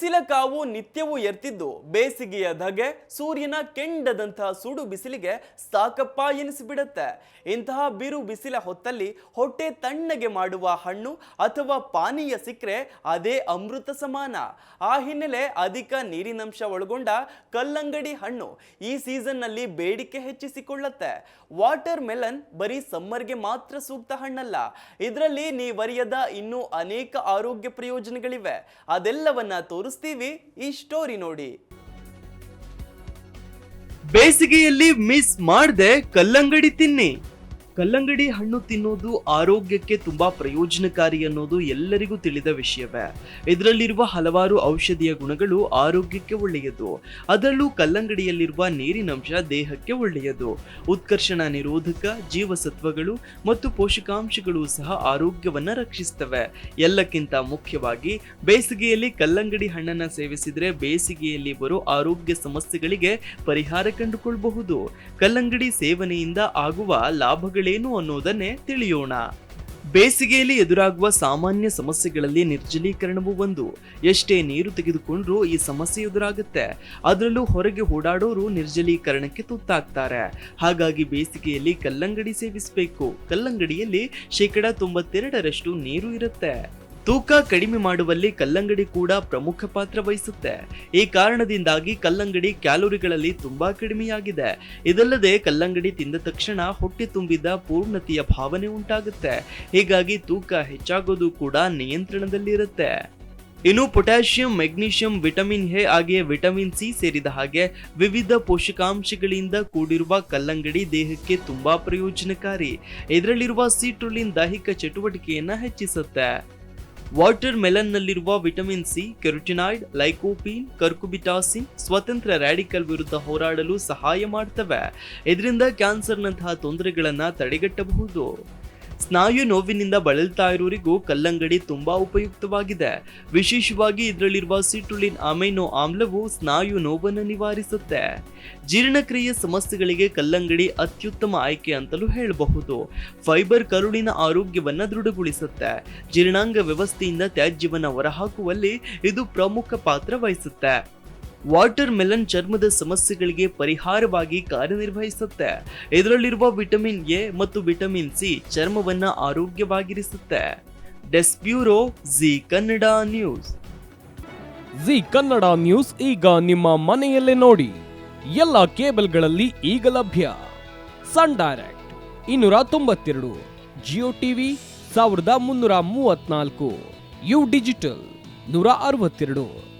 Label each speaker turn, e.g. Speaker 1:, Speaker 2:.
Speaker 1: ಬಿಸಿಲ ಕಾವು ನಿತ್ಯವೂ ಎರ್ತಿದ್ದು. ಬೇಸಿಗೆಯ ಧಗೆ ಸೂರ್ಯನ ಕೆಂಡದಂತಹ ಸುಡು ಬಿಸಿಲಿಗೆ ಸಾಕಪ್ಪ ಎನಿಸಿಬಿಡುತ್ತೆ. ಇಂತಹ ಬಿರು ಬಿಸಿಲ ಹೊತ್ತಲ್ಲಿ ಹೊಟ್ಟೆ ತಣ್ಣಗೆ ಮಾಡುವ ಹಣ್ಣು ಅಥವಾ ಪಾನೀಯ ಸಿಕ್ಕರೆ ಅದೇ ಅಮೃತ ಸಮಾನ. ಆ ಹಿನ್ನೆಲೆ ಅಧಿಕ ನೀರಿನಂಶ ಒಳಗೊಂಡ ಕಲ್ಲಂಗಡಿ ಹಣ್ಣು ಈ ಸೀಸನ್ನಲ್ಲಿ ಬೇಡಿಕೆ ಹೆಚ್ಚಿಸಿಕೊಳ್ಳುತ್ತೆ. ವಾಟರ್ ಮೆಲನ್ ಬರೀ ಸಮ್ಮರ್ಗೆ ಮಾತ್ರ ಸೂಕ್ತ ಹಣ್ಣಲ್ಲ. ಇದರಲ್ಲಿ ನೀವರಿಯದ ಇನ್ನೂ ಅನೇಕ ಆರೋಗ್ಯ ಪ್ರಯೋಜನಗಳಿವೆ. ಅದೆಲ್ಲವನ್ನ ತೋರಿಸ್ತೀವಿ ಈ ಸ್ಟೋರಿ ನೋಡಿ. ಬೇಸಿಗೆಯಲ್ಲಿ ಮಿಸ್ ಮಾಡದೆ ಕಲ್ಲಂಗಡಿ ತಿನ್ನಿ. ಕಲ್ಲಂಗಡಿ ಹಣ್ಣು ತಿನ್ನೋದು ಆರೋಗ್ಯಕ್ಕೆ ತುಂಬಾ ಪ್ರಯೋಜನಕಾರಿ ಅನ್ನೋದು ಎಲ್ಲರಿಗೂ ತಿಳಿದ ವಿಷಯವೇ. ಇದರಲ್ಲಿರುವ ಹಲವಾರು ಔಷಧೀಯ ಗುಣಗಳು ಆರೋಗ್ಯಕ್ಕೆ ಒಳ್ಳೆಯದು. ಅದರಲ್ಲೂ ಕಲ್ಲಂಗಡಿಯಲ್ಲಿರುವ ನೀರಿನಂಶ ದೇಹಕ್ಕೆ ಒಳ್ಳೆಯದು. ಉತ್ಕರ್ಷಣ ನಿರೋಧಕ, ಜೀವಸತ್ವಗಳು ಮತ್ತು ಪೋಷಕಾಂಶಗಳು ಸಹ ಆರೋಗ್ಯವನ್ನ ರಕ್ಷಿಸ್ತವೆ. ಎಲ್ಲಕ್ಕಿಂತ ಮುಖ್ಯವಾಗಿ ಬೇಸಿಗೆಯಲ್ಲಿ ಕಲ್ಲಂಗಡಿ ಹಣ್ಣನ್ನ ಸೇವಿಸಿದ್ರೆ ಬೇಸಿಗೆಯಲ್ಲಿ ಬರೋ ಆರೋಗ್ಯ ಸಮಸ್ಯೆಗಳಿಗೆ ಪರಿಹಾರ ಕಂಡುಕೊಳ್ಳಬಹುದು ಕಲ್ಲಂಗಡಿ ಸೇವನೆಯಿಂದ ಆಗುವ ಲಾಭಗಳೇನು ಅನ್ನೋದನ್ನೇ ತಿಳಿಯೋಣ. ಬೇಸಿಗೆಯಲ್ಲಿ ಎದುರಾಗುವ ಸಾಮಾನ್ಯ ಸಮಸ್ಯೆಗಳಲ್ಲಿ ನಿರ್ಜಲೀಕರಣವೂ ಒಂದು. ಎಷ್ಟೇ ನೀರು ತೆಗೆದುಕೊಂಡ್ರೂ ಈ ಸಮಸ್ಯೆ ಎದುರಾಗುತ್ತೆ. ಅದರಲ್ಲೂ ಹೊರಗೆ ಓಡಾಡೋರು ನಿರ್ಜಲೀಕರಣಕ್ಕೆ ತುತ್ತಾಗ್ತಾರೆ. ಹಾಗಾಗಿ ಬೇಸಿಗೆಯಲ್ಲಿ ಕಲ್ಲಂಗಡಿ ಸೇವಿಸಬೇಕು. ಕಲ್ಲಂಗಡಿಯಲ್ಲಿ ಶೇಕಡ ತೊಂಬತ್ತೆರಡರಷ್ಟು ನೀರು ಇರುತ್ತೆ. ತೂಕ ಕಡಿಮೆ ಮಾಡುವಲ್ಲಿ ಕಲ್ಲಂಗಡಿ ಕೂಡ ಪ್ರಮುಖ ಪಾತ್ರ ವಹಿಸುತ್ತೆ. ಈ ಕಾರಣದಿಂದಾಗಿ ಕಲ್ಲಂಗಡಿ ಕ್ಯಾಲೋರಿಗಳಲ್ಲಿ ತುಂಬಾ ಕಡಿಮೆಯಾಗಿದೆ. ಇದಲ್ಲದೆ ಕಲ್ಲಂಗಡಿ ತಿಂದ ತಕ್ಷಣ ಹೊಟ್ಟೆ ತುಂಬಿದ ಪೂರ್ಣತೆಯ ಭಾವನೆ ಉಂಟಾಗುತ್ತೆ. ಹೀಗಾಗಿ ತೂಕ ಹೆಚ್ಚಾಗೋದು ಕೂಡ ನಿಯಂತ್ರಣದಲ್ಲಿರುತ್ತೆ. ಇನ್ನು ಪೊಟ್ಯಾಷಿಯಂ, ಮೆಗ್ನೀಷಿಯಂ, ವಿಟಮಿನ್ ಎ ಹಾಗೆಯೇ ವಿಟಮಿನ್ ಸಿ ಸೇರಿದ ಹಾಗೆ ವಿವಿಧ ಪೋಷಕಾಂಶಗಳಿಂದ ಕೂಡಿರುವ ಕಲ್ಲಂಗಡಿ ದೇಹಕ್ಕೆ ತುಂಬಾ ಪ್ರಯೋಜನಕಾರಿ. ಇದರಲ್ಲಿರುವ ಸಿಟ್ರುಲಿನ್ ದೈಹಿಕ ಚಟುವಟಿಕೆಯನ್ನ ಹೆಚ್ಚಿಸುತ್ತೆ. Water ಮೆಲನ್ನಲ್ಲಿರುವ vitamin C, carotenoid, lycopene, cucurbitacin ಸ್ವತಂತ್ರ ರ್ಯಾಡಿಕಲ್ ವಿರುದ್ಧ ಹೋರಾಡಲು ಸಹಾಯ ಮಾಡ್ತವೆ. ಇದರಿಂದ ಕ್ಯಾನ್ಸರ್ನಂತಹ ತೊಂದರೆಗಳನ್ನು ತಡೆಗಟ್ಟಬಹುದು. ಸ್ನಾಯು ನೋವಿನಿಂದ ಬಳಲ್ತಾ ಇರೋರಿಗೂ ಕಲ್ಲಂಗಡಿ ತುಂಬಾ ಉಪಯುಕ್ತವಾಗಿದೆ. ವಿಶೇಷವಾಗಿ ಇದರಲ್ಲಿರುವ ಸಿಟ್ರುಲಿನ್ ಅಮೈನೋ ಆಮ್ಲವು ಸ್ನಾಯು ನೋವನ್ನು ನಿವಾರಿಸುತ್ತೆ. ಜೀರ್ಣಕ್ರಿಯೆ ಸಮಸ್ಯೆಗಳಿಗೆ ಕಲ್ಲಂಗಡಿ ಅತ್ಯುತ್ತಮ ಆಯ್ಕೆ ಅಂತಲೂ ಹೇಳಬಹುದು. ಫೈಬರ್ ಕರುಳಿನ ಆರೋಗ್ಯವನ್ನು ದೃಢಗೊಳಿಸುತ್ತೆ. ಜೀರ್ಣಾಂಗ ವ್ಯವಸ್ಥೆಯಿಂದ ತ್ಯಾಜ್ಯವನ್ನು ಹೊರಹಾಕುವಲ್ಲಿ ಇದು ಪ್ರಮುಖ ಪಾತ್ರ ವಹಿಸುತ್ತೆ. ವಾಟರ್ ಮೆಲನ್ ಚರ್ಮದ ಸಮಸ್ಯೆಗಳಿಗೆ ಪರಿಹಾರವಾಗಿ ಕಾರ್ಯನಿರ್ವಹಿಸುತ್ತೆ. ಇದರಲ್ಲಿರುವ ವಿಟಮಿನ್ ಎ ಮತ್ತು ವಿಟಮಿನ್ ಸಿ ಚರ್ಮವನ್ನು ಆರೋಗ್ಯವಾಗಿರಿಸುತ್ತೆ. ಡೆಸ್ಪ್ಯೂರೋ Zee Kannada news.
Speaker 2: Zee Kannada news ಈಗ ನಿಮ್ಮ ಮನೆಯಲ್ಲೇ ನೋಡಿ. ಎಲ್ಲ ಕೇಬಲ್ಗಳಲ್ಲಿ ಈಗ ಲಭ್ಯ. ಸನ್ ಡೈರೆಕ್ಟ್ ಇನ್ನೂರ ತೊಂಬತ್ತೆರಡು, ಜಿಯೋ ಟಿವಿ ಸಾವಿರದ ಮುನ್ನೂರ ಮೂವತ್ನಾಲ್ಕು ಯು ಡಿಜಿಟಲ್ ನೂರ ಅರವತ್ತೆರಡು.